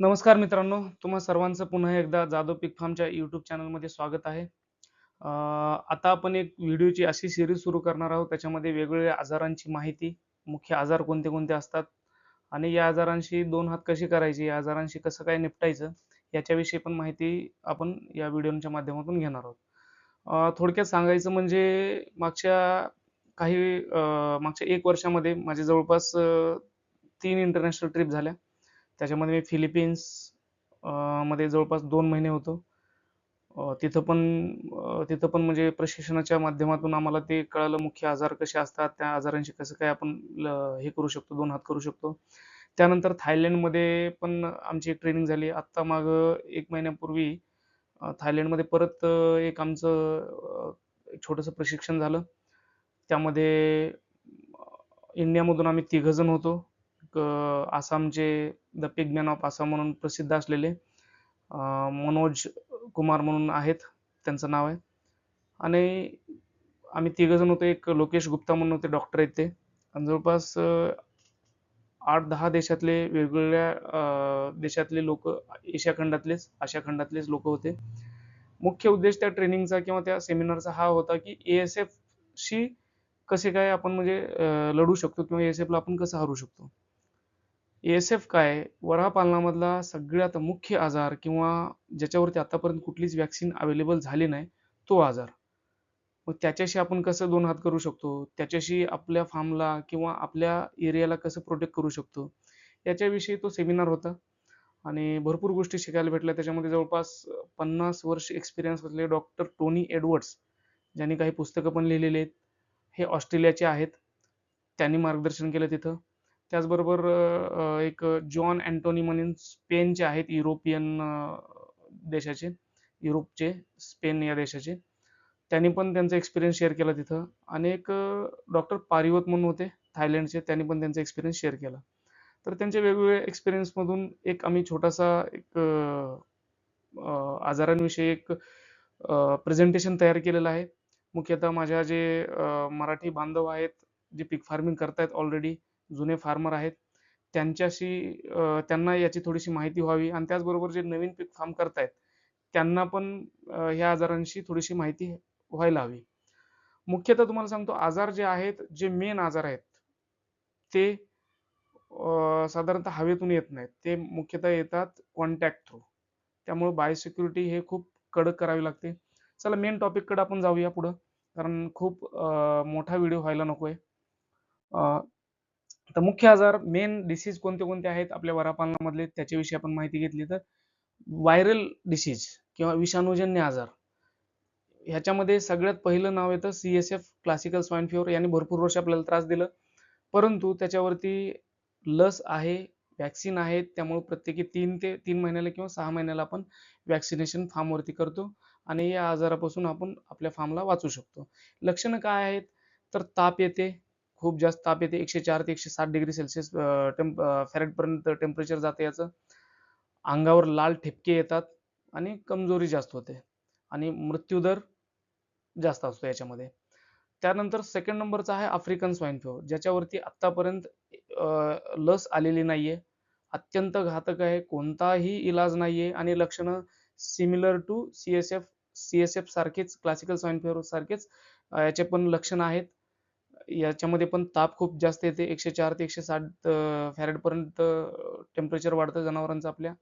नमस्कार मित्रांनो तुम्हा सर्वांचं पुन्हा एकदा जाधव पीक फार्मच्या यूट्यूब चॅनलमध्ये स्वागत आहे. आता आपण एक व्हिडिओची अशी सिरीज सुरू करणार आहोत त्याच्यामध्ये वेगवेगळ्या आजारांची माहिती मुख्य आजार कोणते कोणते असतात आणि या आजारांशी दोन हात कशी करायची या आजारांशी कसं काय निपटायचं याच्याविषयी पण माहिती आपण या व्हिडिओच्या माध्यमातून घेणार आहोत. थोडक्यात सांगायचं म्हणजे मागच्या काही मागच्या एक वर्षामध्ये माझे जवळपास तीन इंटरनॅशनल ट्रिप झाल्या. त्याच्यामध्ये मी फिलिपिन्समध्ये जवळपास दोन महिने होतो. तिथं पण तिथं पण म्हणजे प्रशिक्षणाच्या माध्यमातून आम्हाला ते कळालं मुख्य आजार कसे असतात त्या आजारांशी कसं काय आपण ल- हे करू शकतो दोन हात करू शकतो. त्यानंतर थायलंडमध्ये पण आमची एक ट्रेनिंग झाली. आत्ता माग एक महिन्यापूर्वी थायलंडमध्ये परत एक आमचं छोटंसं प्रशिक्षण झालं. त्यामध्ये इंडियामधून आम्ही तिघजण होतो. आसामचे द पिगमॅन ऑफ आसाम म्हणून प्रसिद्ध असलेले मनोज कुमार म्हणून आहेत त्यांचं नाव आहे. आणि आम्ही तिघ जण होतो एक लोकेश गुप्ता म्हणून होते डॉक्टर आहेत ते. आणि जवळपास आठ दहा देशातले वेगवेगळ्या देशातले लोक एशिया खंडातलेच आशिया खंडातलेच लोक होते. मुख्य उद्देश त्या ट्रेनिंगचा किंवा त्या सेमिनारचा हा होता की एएसएफ शी कसे काय आपण म्हणजे लढू शकतो किंवा एएसएफ ला आपण कसं हरू शकतो. एस एफ काय? वराह पालनामधला सगळ्यात मुख्य आजार किंवा ज्याच्यावरती आतापर्यंत कुठलीच वॅक्सिन अवेलेबल झाली नाही तो आजार. मग त्याच्याशी आपण कसं दोन हात करू शकतो? त्याच्याशी आपल्या फार्मला किंवा आपल्या एरियाला कसं प्रोटेक्ट करू शकतो? याच्याविषयी तो सेमिनार होता. आणि भरपूर गोष्टी शिकायला भेटल्या. त्याच्यामध्ये जवळपास पन्नास वर्ष एक्सपिरियन्स असलेले डॉक्टर टोनी एडवर्ड्स ज्यांनी काही पुस्तकं पण लिहिलेली आहेत. हे ऑस्ट्रेलियाचे आहेत. त्यांनी मार्गदर्शन केलं तिथं. त्याचबरोबर एक जॉन अँटोनी म्हणून स्पेनचे आहेत युरोपियन देशाचे युरोपचे स्पेन या देशाचे त्यांनी पण त्यांचा एक्सपिरियन्स शेअर केला तिथं. आणि एक डॉक्टर पारिवत म्हणून होते थायलंडचे त्यांनी पण त्यांचा एक्सपिरियन्स शेअर केला. तर त्यांच्या वेगवेगळ्या एक्सपिरियन्समधून एक आम्ही छोटासा एक आजारांविषयी एक प्रेझेंटेशन तयार केलेलं आहे. मुख्यतः माझ्या जे मराठी बांधव आहेत जे पीक फार्मिंग करतायत ऑलरेडी जुने फार्मर आहेत. त्यांच्याशी त्यांना याची थोडीशी माहिती व्हावी आणि त्याचबरोबर जे नवीन पीक फार्म करतायत त्यांना पण ह्या आजारांशी थोडीशी माहिती व्हायला हवी. मुख्यतः तुम्हाला सांगतो आजार जे आहेत जे मेन आजार आहेत ते साधारणतः हवेतून येत नाहीत. ते मुख्यतः येतात कॉन्टॅक्ट थ्रू त्यामुळे बायोसिक्युरिटी हे खूप कडक करावी लागते. चला मेन टॉपिककडे आपण जाऊया पुढं कारण खूप मोठा व्हिडिओ व्हायला नकोय. आहे तर मुख्य आजार मेन डिसीज कोणते कोणते आहेत? आपल्या वरापालनामधले त्याच्याविषयी आपण माहिती घेतली तर व्हायरल डिसीज किंवा विषाणूजन्य आजार. ह्याच्यामध्ये सगळ्यात पहिलं नाव येतं C S F classical swine fever याने भरपूर वर्ष आपल्याला त्रास दिला. परंतु त्याच्यावरती लस आहे वॅक्सिन आहेत त्यामुळे प्रत्येकी तीन ते तीन महिन्याला किंवा सहा महिन्याला आपण वॅक्सिनेशन फार्मवरती करतो. आणि या आजारापासून आपण आपल्या फार्मला वाचू शकतो. लक्षणं काय आहेत? तर ताप येते खूप जास्त ताप येते. एकशे चार ते एकशे सात डिग्री सेल्सिअस टेम्प फॅरेटपर्यंत टेम्परेचर जाते याचं. अंगावर लाल ठिपके येतात आणि कमजोरी जास्त होते आणि मृत्यूदर जास्त असतो याच्यामध्ये. त्यानंतर सेकंड नंबरचा आहे आफ्रिकन स्वाईन फ्लू ज्याच्यावरती आत्तापर्यंत लस आलेली नाहीये. अत्यंत घातक आहे. कोणताही इलाज नाहीये आणि लक्षणं similar to C S F C S F सारखेच क्लासिकल स्वाईन फ्लू सारखेच याचे पण लक्षणं आहेत. याच्यामध्ये पण ताप खूप जास्त येते. एकशे चार ते एकशे साठ फॅरेडपर्यंत टेम्परेचर वाढतं जनावरांचं आपल्या.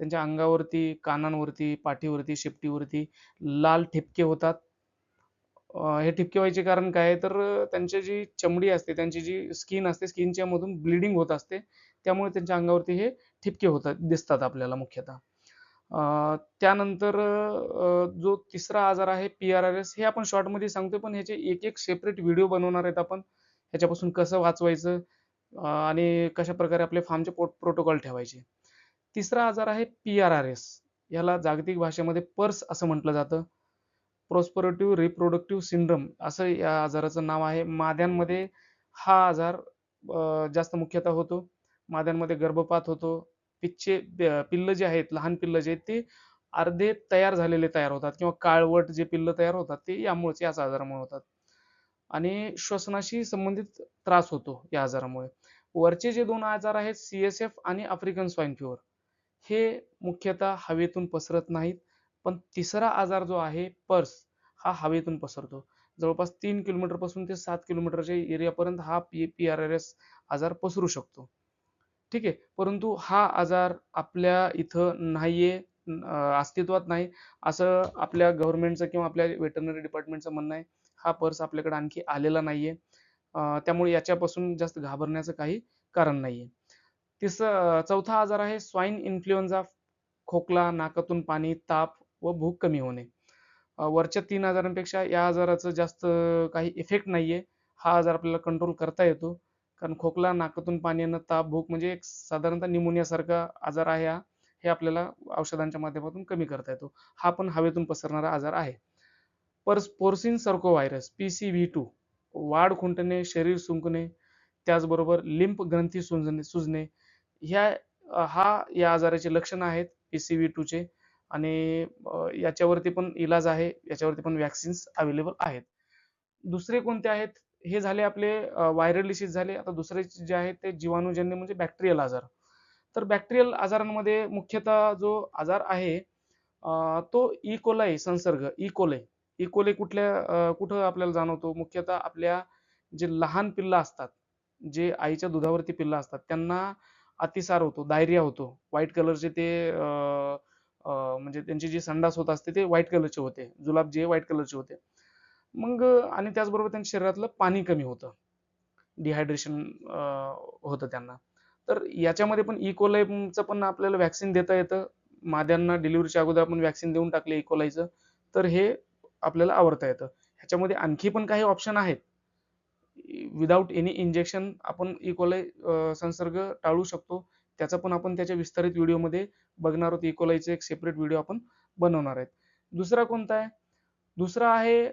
त्यांच्या अंगावरती कानांवरती पाठीवरती शेपटीवरती लाल ठिपके होतात. हे ठिपके व्हायचे कारण काय आहे? तर त्यांची जी चमडी असते त्यांची जी स्किन असते स्किनच्या मधून ब्लिडिंग होत असते. त्यामुळे त्यांच्या अंगावरती हे ठिपके होतात दिसतात आपल्याला मुख्यतः. त्यानंतर जो तिसरा आजार आहे पी आर आर एस हे आपण शॉर्टमध्ये सांगतोय पण ह्याचे एक एक सेपरेट व्हिडिओ बनवणार आहेत आपण. ह्याच्यापासून कसं वाचवायचं आणि कशा प्रकारे आपले फार्मचे प्रोटोकॉल ठेवायचे. तिसरा आजार आहे पी आर आर एस याला जागतिक भाषेमध्ये पर्स असं म्हटलं जातं. प्रोस्परेटिव्ह रिप्रोडक्टिव्ह सिंड्रम असं या आजाराचं नाव आहे. माद्यांमध्ये हा आजार जास्त मुख्यतः होतो. माद्यांमध्ये गर्भपात होतो. पिच्चे पिल्लं पिल्ल जे आहेत लहान पिल्ल जे आहेत ते अर्धे तयार झालेले तयार होतात किंवा काळवट जे पिल्ल तयार होतात ते यामुळेच याच आजारामुळे होतात. आणि श्वसनाशी संबंधित त्रास होतो या आजारामुळे. वरचे जे दोन आजार आहेत सी एस एफ आणि आफ्रिकन स्वाईन फ्युअर हे मुख्यतः हवेतून पसरत नाहीत पण तिसरा आजार जो आहे पर्स हा हवेतून पसरतो. जवळपास तीन किलोमीटरपासून ते सात किलोमीटरच्या एरियापर्यंत हा P P R R S आजार पसरू शकतो. ठीक आहे. परंतु हा आजार आपल्या इथं नाहीये अस्तित्वात नाही असं आपल्या गव्हर्नमेंटचं किंवा आपल्या वेटरनरी डिपार्टमेंटचं म्हणणं आहे. हा पर्स आपल्याकडे आणखी आलेला नाहीये. त्यामुळे याच्यापासून जास्त घाबरण्याचं काही कारण नाहीये. तिस चौथा आजार आहे स्वाईन इन्फ्लुएन्झा खोकला नाकातून पाणी ताप व भूक कमी होणे. वरच्या तीन आजारांपेक्षा या आजाराचं जास्त काही इफेक्ट नाहीये. हा आजार आपल्याला कंट्रोल करता येतो. कारण खोकला नाकातून पाणी येणं ताप भूक म्हणजे एक साधारणतः निमोनियासारखा आजार आहे हा. हे आपल्याला औषधांच्या माध्यमातून कमी करता येतो. हा पण हवेतून पसरणारा आजार आहे. परस porcine circo virus P C V two वाढ खुंटणे शरीर सुंकणे त्याचबरोबर लिंप ग्रंथी सुजणे सुजणे ह्या हा या आजाराचे लक्षणं आहेत पी सी व्ही टूचे आणि याच्यावरती पण इलाज आहे याच्यावरती पण वॅक्सिन्स अवेलेबल आहेत. दुसरे कोणते आहेत? हे झाले आपले व्हायरल डिसीज झाले. आता दुसरे जे आहेत ते जीवाणूजन्य म्हणजे बॅक्टेरियल आजार. तर बॅक्टेरियल आजारांमध्ये मुख्यतः जो आजार आहे तो e. इकोलाई संसर्ग. E. E coli E coli e. कुठल्या कुठं आपल्याला जाणवतो? मुख्यतः आपल्या जे लहान पिल्लं असतात जे आईच्या दुधावरती पिल्लं असतात त्यांना अतिसार होतो डायरिया होतो. व्हाईट कलरचे ते म्हणजे त्यांची जी संडास होत असते ते व्हाईट कलरचे होते. जुलाब जे व्हाईट कलरचे होते. मग आणि त्याचबरोबर त्यांच्या शरीरातलं पाणी कमी होतं. डिहायड्रेशन होतं त्यांना. तर याच्यामध्ये पण इकोलायचं पण आपल्याला व्हॅक्सिन देता येतं. माद्यांना डिलिव्हरीच्या अगोदर आपण व्हॅक्सिन देऊन टाकले इकोलाईचं तर हे आपल्याला आवडता येतं. ह्याच्यामध्ये आणखी पण काही ऑप्शन आहेत. विदाऊट एनी इंजेक्शन आपण इकोलाय संसर्ग टाळू शकतो. त्याचा पण आपण त्याच्या विस्तारित व्हिडिओमध्ये बघणार आहोत. इकोलाईचे एक सेपरेट व्हिडिओ आपण बनवणार आहेत. दुसरा कोणता आहे? दुसरा आहे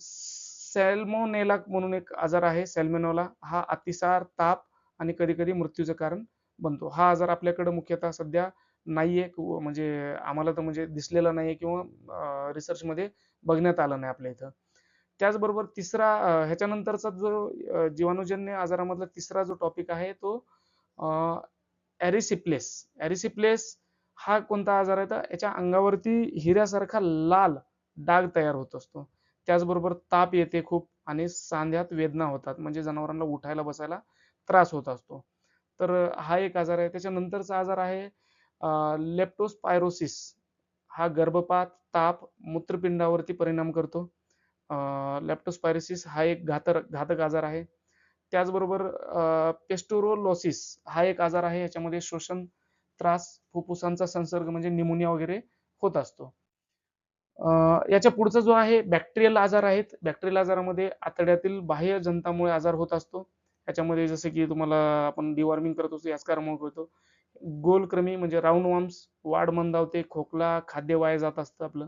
सॅल्मोनेला म्हणून एक आजार आहे सॅल्मेनोला. हा अतिसार ताप आणि कधी कधी मृत्यूचं कारण बनतो. हा आजार आपल्याकडे मुख्यतः सध्या नाहीये म्हणजे आम्हाला तर म्हणजे दिसलेला नाहीये किंवा रिसर्चमध्ये बघण्यात आलं नाही आपल्या इथं. त्याचबरोबर तिसरा ह्याच्यानंतरचा जो जीवाणूजन्य आजारामधला तिसरा जो टॉपिक आहे तो ॲरिसिप्लेस ॲरिसिप्लेस हा कोणता आजार आहे? तर याच्या अंगावरती हिऱ्यासारखा लाल डाग तयार होत असतो. त्याचबरोबर ताप येते खूप आणि सांध्यात वेदना होतात. म्हणजे जनावरांना उठायला बसायला त्रास होत असतो. तर हा एक आजार आहे. त्याच्यानंतरचा आजार आहे लेप्टोस्पायरोसिस हा गर्भपात ताप मूत्रपिंडावरती परिणाम करतो. लेप्टोस्पायरोसिस हा एक घातर घातक आजार आहे. त्याचबरोबर पेस्टोरोलॉसिस हा एक आजार आहे. याच्यामध्ये श्वसन त्रास फुफ्फुसांचा संसर्ग म्हणजे निमोनिया वगैरे होत असतो. याच्या पुढचा जो आहे बॅक्टेरियल आजार आहेत. बॅक्टेरियल आजारामध्ये आतड्यातील बाह्य जंतामुळे आजार होत असतो. याच्यामध्ये जसं की तुम्हाला आपण डिवॉर्मिंग करत असतो याच कारणामुळे होतो गोलक्रमी म्हणजे राऊंड वॉर्म्स वाढ मंदावते खोकला खाद्य वाया जात असतं आपलं.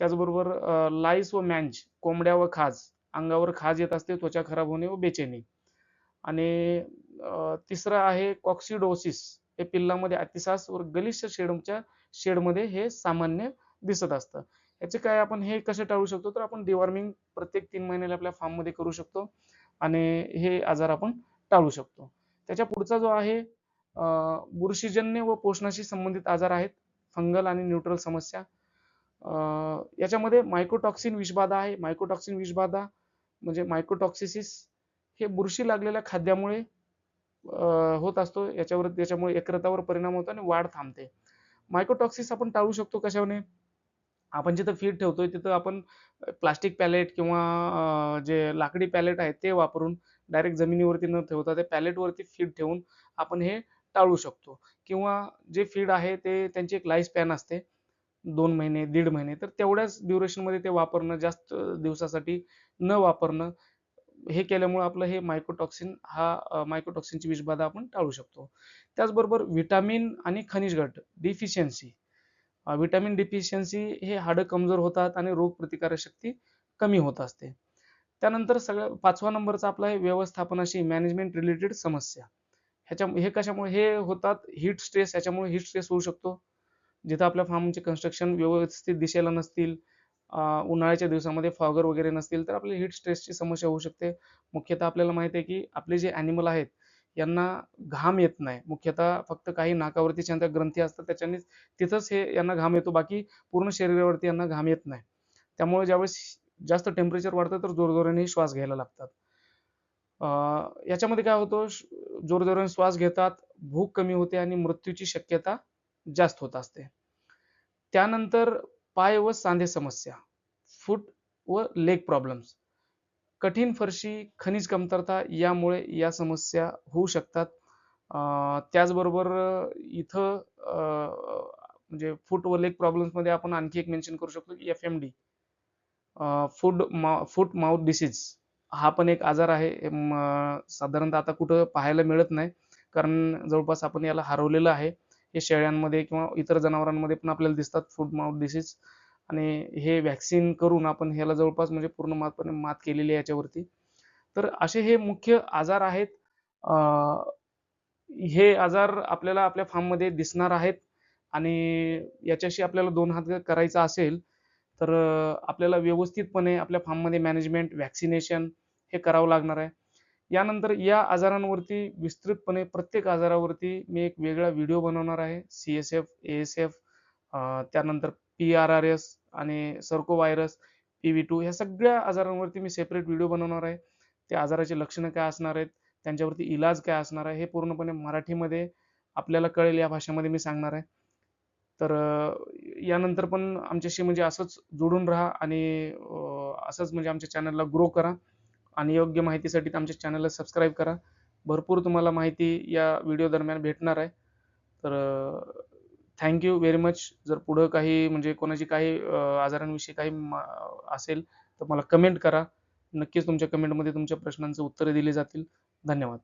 त्याचबरोबर लाईस व मॅन्ज कोंबड्या व खाज अंगावर खाज येत असते त्वचा खराब होणे व बेचैनी. आणि तिसरं आहे कॉक्सिडोसिस हे पिल्लामध्ये अतिसास व गलिच्छ शेडच्या शेडमध्ये हे सामान्य दिसत असतं. याचे काय आपण हे कसे टाळू शकतो? तर आपण डिवॉर्मिंग प्रत्येक तीन महिन्याला आपल्या फार्ममध्ये करू शकतो आणि हे आजार आपण टाळू शकतो. त्याच्या पुढचा जो आहे बुरशीजन्य व पोषणाशी संबंधित आजार आहेत फंगल आणि न्यूट्रल समस्या. याच्यामध्ये मायकोटॉक्सिन विषबाधा आहे. मायकोटॉक्सिन विषबाधा म्हणजे मायक्रोटॉक्सिसिस हे बुरशी लागलेल्या खाद्यामुळे होत असतो. याच्यावर त्याच्यामुळे एकरतावर परिणाम होतो आणि वाढ थांबते. मायकोटॉक्सिस आपण टाळू शकतो कशाने? आपण जिथं फीड ठेवतोय तिथं आपण प्लास्टिक पॅलेट किंवा जे लाकडी पॅलेट आहे ते वापरून डायरेक्ट जमिनीवरती न ठेवता ते पॅलेटवरती फीड ठेवून आपण हे टाळू शकतो. किंवा जे फीड आहे ते त्यांची एक लाईफ स्पॅन असते दोन महिने दीड महिने. तर तेवढ्याच ड्युरेशनमध्ये ते वापरणं जास्त दिवसासाठी न वापरणं हे केल्यामुळे आपलं हे मायक्रोटॉक्सिन हा मायक्रोटॉक्सिनची विषबाधा आपण टाळू शकतो. त्याचबरोबर व्हिटॅमिन आणि खनिज घट डिफिशियन्सी व्हिटॅमिन डिफिशियन्सी हे हाडं कमजोर होतात आणि रोग प्रतिकारशक्ती कमी होत असते. त्यानंतर सगळं पाचवा नंबरचा आपला आहे व्यवस्थापनाशी मॅनेजमेंट रिलेटेड समस्या. ह्याच्या हे कशामुळे हे होतात हीट स्ट्रेस ह्याच्यामुळे हीट स्ट्रेस होऊ शकतो. जिथं आपल्या फार्मचे कन्स्ट्रक्शन व्यवस्थित दिशेला नसतील उन्हाळ्याच्या दिवसामध्ये फॉगर वगैरे नसतील तर आपली हीट स्ट्रेसची समस्या होऊ शकते. मुख्यतः आपल्याला माहिती आहे की आपले जे ॲनिमल आहेत यांना घाम येत नाही. मुख्यतः फक्त काही नाकावरती ज्यांच्या ग्रंथी असतात त्याच्यानेच तिथंच हे यांना घाम येतो. बाकी पूर्ण शरीरावरती यांना घाम येत नाही. त्यामुळे ज्यावेळेस जास्त टेम्परेचर वाढतं तर जोरजोराने श्वास घ्यायला लागतात. अं, याच्यामध्ये काय होतं? श- जोरजोराने श्वास घेतात भूक कमी होते आणि मृत्यूची शक्यता जास्त होत असते. त्यानंतर पाय व सांधे समस्या फूट व लेग प्रॉब्लेम्स कठीण फरशी खनिज कमतरता यामुळे या समस्या होऊ शकतात. त्याचबरोबर इथं म्हणजे फूट व लेग प्रॉब्लेम्समध्ये आपण आणखी एक मेन्शन करू शकतो की एफ एम डी फूड मा फूट माउथ डिसीज हा पण एक आजार आहे. साधारणतः आता कुठं पाहायला मिळत नाही. कारण जवळपास आपण याला हरवलेलं आहे. हे शेळ्यांमध्ये किंवा इतर जनावरांमध्ये पण आपल्याला दिसतात फूड माउथ डिसीज आणि हे व्हॅक्सिन करून आपण ह्याला जवळपास म्हणजे पूर्ण मातपणे मात केलेली आहे याच्यावरती. तर असे हे मुख्य आजार आहेत. हे आजार आपल्याला आपल्या फार्ममध्ये दिसणार आहेत. आणि याच्याशी आपल्याला दोन हात करायचा असेल तर आपल्याला व्यवस्थितपणे आपल्या फार्ममध्ये मॅनेजमेंट व्हॅक्सिनेशन हे करावं लागणार आहे. यानंतर या आजारांवरती विस्तृतपणे प्रत्येक आजारावरती मी एक वेगळा व्हिडिओ बनवणार आहे. C S F A S F त्यानंतर पी आर आर एस आणि circo virus P V two ह्या सगळ्या आजारांवरती मी सेपरेट व्हिडिओ बनवणार आहे. त्या आजाराची लक्षणं काय असणार आहेत? त्यांच्यावरती इलाज काय असणार आहे? हे पूर्णपणे मराठीमध्ये आपल्याला कळेल या भाषेमध्ये मी सांगणार आहे. तर यानंतर पण आमच्याशी म्हणजे असंच जोडून राहा आणि असंच म्हणजे आमच्या चॅनलला ग्रो करा आणि योग्य माहितीसाठी आमच्या चॅनलला सबस्क्राईब करा. भरपूर तुम्हाला माहिती या व्हिडिओ दरम्यान भेटणार आहे. तर थँक्यू व्हेरी मच जर पुढं काही म्हणजे कोणाची काही आजारांविषयी काही असेल तर मला कमेंट करा. नक्कीच तुमच्या कमेंटमध्ये तुमच्या प्रश्नांचं उत्तरं दिली जातील. धन्यवाद.